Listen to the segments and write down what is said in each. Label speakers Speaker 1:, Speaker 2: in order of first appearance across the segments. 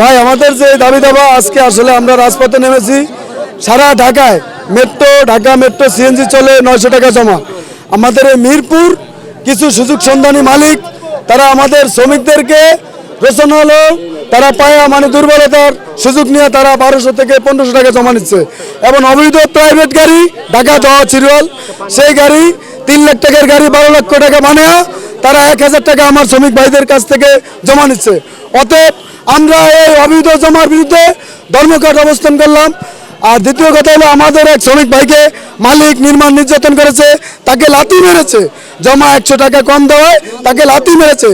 Speaker 1: ভাই, আমাদের যে দাবি দাবা আজকে আসলে আমরা রাজপথে নেমেছি। সারা ঢাকায় মেট্রো ঢাকা মেট্রো সিএনজি চলে নয়শো টাকা জমা। আমাদের এই মিরপুর কিছু সুযোগ সন্ধানী মালিক, তারা আমাদের শ্রমিকদেরকে রোশন হলো, তারা পায়া মানে দুর্বলতার সুযোগ নিয়ে তারা বারোশো থেকে পনেরোশো টাকা জমা নিচ্ছে। এবং অবৈধ প্রাইভেট গাড়ি, ঢাকা দেওয়া চিরুয়াল সেই গাড়ি তিন লাখ টাকার গাড়ি বারো লক্ষ টাকা মানে তারা এক হাজার টাকা আমার শ্রমিক ভাইদের কাছ থেকে জমা নিচ্ছে। অতএব আমরা এই অবৈধ জমার বিরুদ্ধে ধর্মঘট অবস্থান করলাম। আর দ্বিতীয় কথা হলো, আমাদের এক শ্রমিক ভাইকে মালিক নির্মাণ নির্যাতন করেছে, তাকে লাথি মেরেছে। জমা একশো টাকা কম দেওয়ায় তাকে লাথি মেরেছে।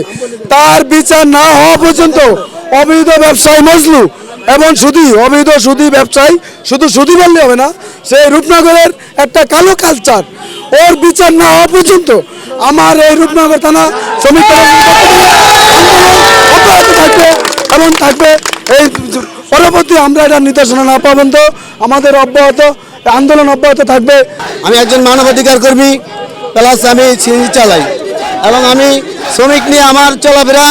Speaker 1: তার বিচার না হওয়া পর্যন্ত অবৈধ ব্যবসায়ী মজলু এবং সুদি, অবৈধ সুদি ব্যবসায়ী, শুধু সুদি বললে হবে না, সেই রূপনগরের একটা কালো কালচার ওর বিচার না হওয়া পর্যন্ত আমার এই রূপনগর থানা শ্রমিক থাকবে এবং থাকবে? এই পরবর্তী আমরা এটা নির্দেশনা না পাবেন তো, আমাদের অব্যাহত, আন্দোলন অব্যাহত থাকবে।
Speaker 2: আমি একজন মানবাধিকার কর্মী প্লাস আমি সিএনজি চালাই। এবং আমি শ্রমিক নিয়ে আমার চলাফেরা,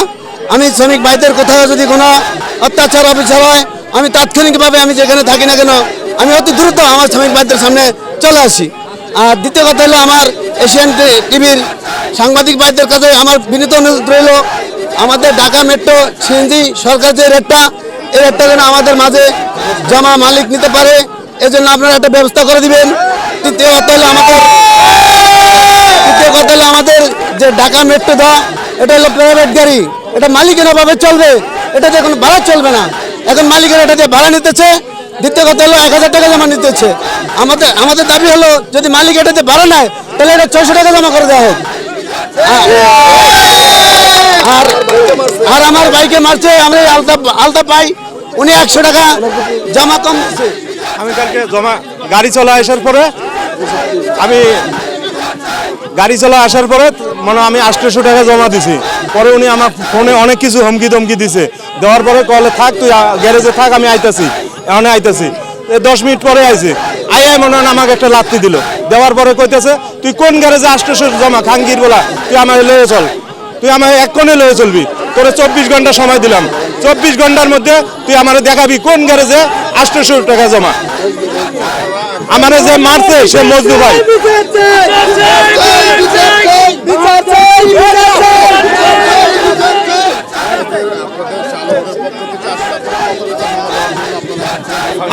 Speaker 2: আমি শ্রমিক ভাইদের কোথাও যদি কোনো অত্যাচার, অবিচার হয়, আমি তাৎক্ষণিকভাবে আমি যেখানে থাকি না কেন, আমি অতি দ্রুত আমার শ্রমিক ভাইদের সামনে চলে আসি। আর দ্বিতীয় কথা হলো আমার এশিয়ান টিভির সাংবাদিক ভাইদের কাছে আমার বিনীত অনুরোধ রইল আমাদের ঢাকা মেট্রো সিএনজি সরকার যে রেটটা এই রেটটা যেন আমাদের মাঝে জমা মালিক নিতে পারে, এজন্য আপনারা একটা ব্যবস্থা করে দিবেন। তৃতীয় কথা হলো আমাদের, তৃতীয় কথা হলো আমাদের যে ঢাকা মেট্রো দেওয়া এটা হলো প্রাইভেট গাড়ি। এটা মালিকের অভাবে চলবে, এটা দিয়ে কোনো ভাড়া চলবে না। এখন মালিকের এটা দিয়ে ভাড়া নিতেছে, দ্বিতীয় কথা হলো এক হাজার টাকা জমা নিতেছে। আমাদের আমাদের দাবি হলো যদি মালিক এটাতে ভাড়া নেয়, তাহলে এটা ছয়শো টাকা জমা করে দেওয়া হোক। আর আমার বাইকে মারছে আমরা আলতা আলতা পাই। উনি একশো টাকা জমা কম।
Speaker 3: আমি কালকে জমা, গাড়ি চলে আসার পরে, আমি গাড়ি চলে আসার পরে মানে আমি আটশোশো টাকা জমা দিছি। পরে উনি আমার ফোনে অনেক কিছু হুমকি ধমকি দিছে। দেওয়ার পরে কলে, থাক, তুই গ্যারেজে থাক, আমি আইতাছি। এখন আইতাছি। দশ মিনিট পরে আইছে। আই আই, মনে হয় আমাকে একটা লাত্তি দিল। দেওয়ার পরে কইতেছে, তুই কোন গ্যারেজে আটশোশো জমা খাঙ্গির বলা তুই আমার লয়ে চল। তুই আমার এক কোণে লয়ে চলবি। তোরে চব্বিশ ঘণ্টা সময় দিলাম। চব্বিশ ঘণ্টার মধ্যে তুই আমার দেখাবি কোন গ্যারেজে আটশোশো টাকা জমা। আমার যে মারছে সে মজদু ভাই।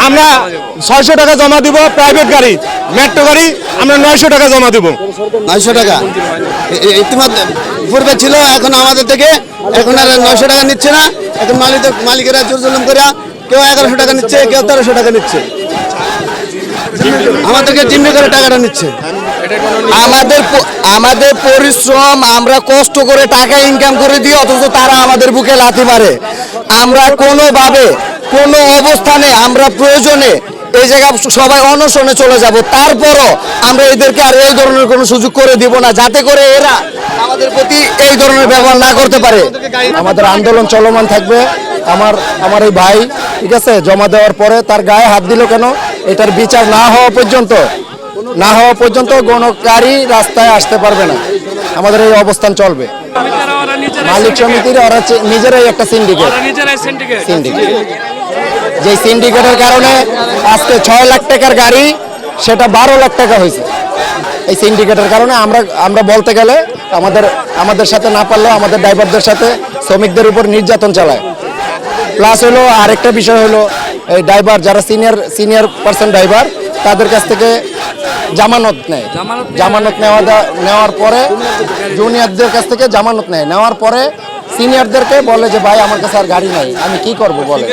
Speaker 3: আমরা ছয়শো টাকা জমা দিব প্রাইভেট গাড়ি মেট্রো গাড়ি আমরা নয়শো টাকা জমা দিব।
Speaker 2: নয়শো টাকা? ইতিমধ্যে পূর্বে ছিল এখন আমাদের থেকে এখন আর নয়শো টাকা নিচ্ছে না। এখন মালিক মালিকেরা জোর জুলুম করে কেউ এগারোশো টাকা নিচ্ছে কেউ তেরোশো টাকা নিচ্ছে। আমাদেরকে জিম্মি করে টাকাটা নিচ্ছে।
Speaker 4: আমাদের আমাদের পরিশ্রম আমরা কষ্ট করে টাকা ইনকাম করে দিই অথচ তারা আমাদের বুকে লাথি মারে। আমরা কোনোভাবে কোনো অবস্থানে আমরা প্রয়োজনে এই জায়গা সবাই অনশনে চলে যাব, তারপরও আমরা এদেরকে আর এই ধরনের কোনো সুযোগ করে দিব না, যাতে করে এরা আমাদের প্রতি এই ধরনের ব্যবহার না করতে পারে। আমাদের আন্দোলন চলমান থাকবে। আমার আমার এই ভাই, ঠিক আছে, জমা দেওয়ার পরে তার গায়ে হাত দিল কেন? এটার বিচার না হওয়া পর্যন্ত, না হওয়া পর্যন্ত গাড়ি রাস্তায় আসতে পারবে না। আমাদের এই অবস্থান চলবে। মালিক সমিতির ওরা নিজেরাই একটা সিন্ডিকেট
Speaker 5: নিজেরাই syndicate।
Speaker 4: সিন্ডিকেট যে সিন্ডিকেটের কারণে আজকে ছয় লাখ টাকার গাড়ি সেটা বারো লাখ টাকা হয়েছে। এই সিন্ডিকেটের কারণে আমরা আমরা বলতে গেলে আমাদের আমাদের সাথে না পারলেও আমাদের ড্রাইভারদের সাথে শ্রমিকদের উপর নির্যাতন চালায়। প্লাস হলো আরেকটা বিষয় হলো এই ড্রাইভার যারা সিনিয়র সিনিয়র পার্সন ড্রাইভার তাদের কাছ থেকে জামানত নেয়।
Speaker 5: জামানত
Speaker 4: নেওয়া নেওয়ার পরে জুনিয়রদের কাছ থেকে জামানত নেয়। নেওয়ার পরে সিনিয়রদেরকে বলে যে ভাই আমার কাছে আর গাড়ি নাই। আমি কি করব বলে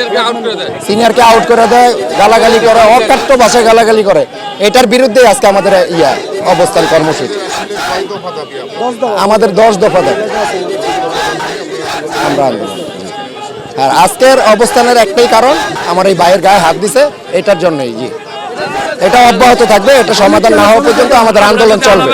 Speaker 4: সিনিয়রকে আউট করে দেয়। গালাগালি করে অকাট্য ভাষায় গালাগালি করে। এটার বিরুদ্ধে আজকে আমাদের ইয়া অবস্থান কর্মসূচি। আমাদের দশ দফা দেয় আমরা আর আজকের অবস্থানের একটাই কারণ আমার এই ভাইয়ের গায়ে হাত দিছে এটার জন্যই। জি। এটা অব্যাহত থাকবে এটা সমাধান না হওয়া পর্যন্ত আমাদের আন্দোলন চলবে।